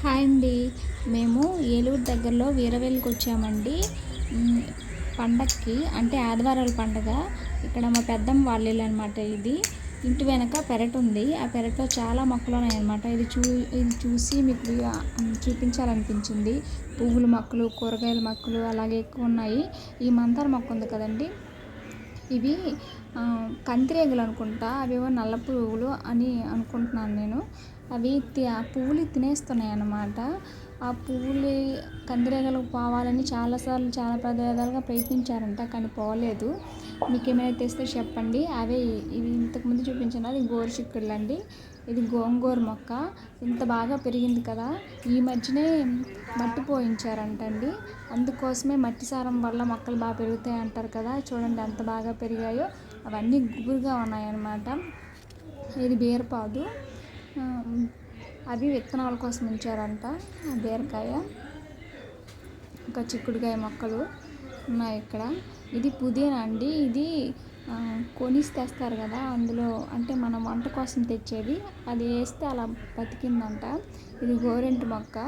Hi అండి. మేము ఏలూరు దగ్గరలో వీరవేలికి వచ్చామండి. పండక్కి అంటే ఆదివారాల పండగ. ఇక్కడ మా పెద్దమ్మ వాళ్ళు అనమాట ఇది. ఇంటి వెనక పెరట్ ఉంది. ఆ పెరట్లో చాలా మొక్కలు ఉన్నాయన్నమాట. ఇది చూ ఇది చూసి మీకు చూపించాలనిపించింది. పువ్వుల మొక్కలు కూరగాయల మొక్కలు అలాగే ఎక్కువ ఉన్నాయి. ఈ మందార మొక్క ఉంది కదండి. ఇవి ఆ, కందిరీగలు అనుకుంటా. అవేవో నల్ల పువ్వులు అని అనుకుంటున్నాను నేను. అవి తి- ఆ పువ్వులు తినేస్తున్నాయి అన్నమాట ఆ పువ్వులు కందిరీగలు పోవాలని చాలాసార్లు చాలా ప్రదేశాలుగా ప్రయత్నించారంట కానీ పోలేదు. మీకు ఏమైనా తెస్తే చెప్పండి. అవే ఇవి ఇంతకుముందు చూపించిన అది గోరు చిక్కుళ్ళు అండి ఇది గోంగూర మొక్క. ఇంత బాగా పెరిగింది కదా ఈ మధ్యనే మట్టి పోయించారంటండి. అందుకోసమే మట్టి సారం వల్ల మొక్కలు బాగా పెరుగుతాయి అంటారు కదా చూడండి ఎంత బాగా పెరిగాయో. అవన్నీ గుబురుగా ఉన్నాయన్నమాట. ఇది బీరపాదు. అవి విత్తనాల కోసం ఉంచారంట బీరకాయ. ఇంకా చిక్కుడుకాయ మొక్కలు. ఉన్నాయి ఇక్కడ. ఇది పుదీనా అండి. ఇది కొనిసి తెస్తారు కదా అందులో. అంటే మనం వంట కోసం తెచ్చేది. అది వేస్తే అలా బతికిందంట. ఇది గోరెంటు మొక్క.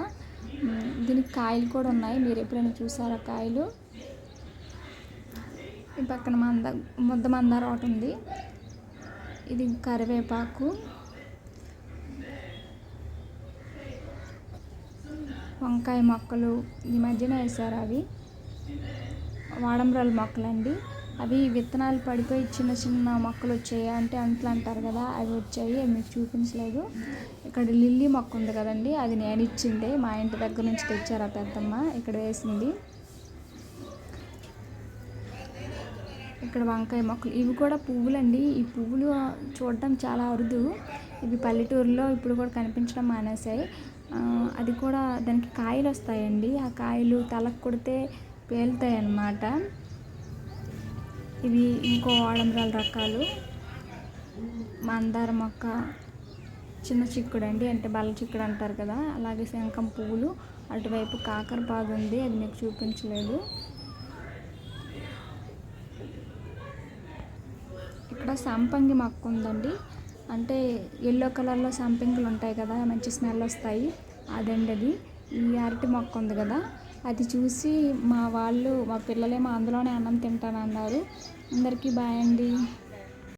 దీనికి కాయలు కూడా ఉన్నాయి. మీరు ఎప్పుడైనా చూసారా కాయలు? ఈ పక్కన మంద ముద్ద మందార ఒకటి ఉంది. ఇది కరివేపాకు. వంకాయ మొక్కలు ఈ మధ్యన వేసారు అవి. వాడంబరాల మొక్కలండి. అవి విత్తనాలు పడిపోయి చిన్న చిన్న మొక్కలు వచ్చాయి. అంటే అంట్లు అంటారు కదా అవి వచ్చాయి. అవి మీకు చూపించలేదు. ఇక్కడ లిల్లీ మొక్క ఉంది కదండి అది నేను ఇచ్చిందే. మా ఇంటి దగ్గర నుంచి తెచ్చారు ఆ పెద్దమ్మ. ఇక్కడ వేసింది. ఇక్కడ వంకాయ మొక్కలు. ఇవి కూడా పువ్వులండి. ఈ పువ్వులు చూడడం చాలా అరుదు. ఇవి పల్లెటూరులో ఇప్పుడు కూడా కనిపించడం మానేశాయి. అది కూడా దానికి కాయలు వస్తాయండి. ఆ కాయలు తలకు కొడితే పేలుతాయి అన్నమాట ఇవి ఇంకో వాడంబరాల రకాలు. మందార మొక్క చిన్న చిక్కుడు అండి అంటే బల్ల చిక్కుడు అంటారు కదా అలాగే శంఖం పువ్వులు అటువైపు కాకర ఉంది అది మీకు చూపించలేదు. ఇక్కడ సంపంగి మొక్క ఉందండి. అంటే ఎల్లో కలర్లో సంపంగులు ఉంటాయి కదా మంచి స్మెల్ వస్తాయి. అదండి అది. ఈ అరటి మొక్క ఉంది కదా అది చూసి మా వాళ్ళు మా పిల్లలేమో అందులోనే అన్నం తింటానన్నారు. అందరికీ బాయ్ అండి.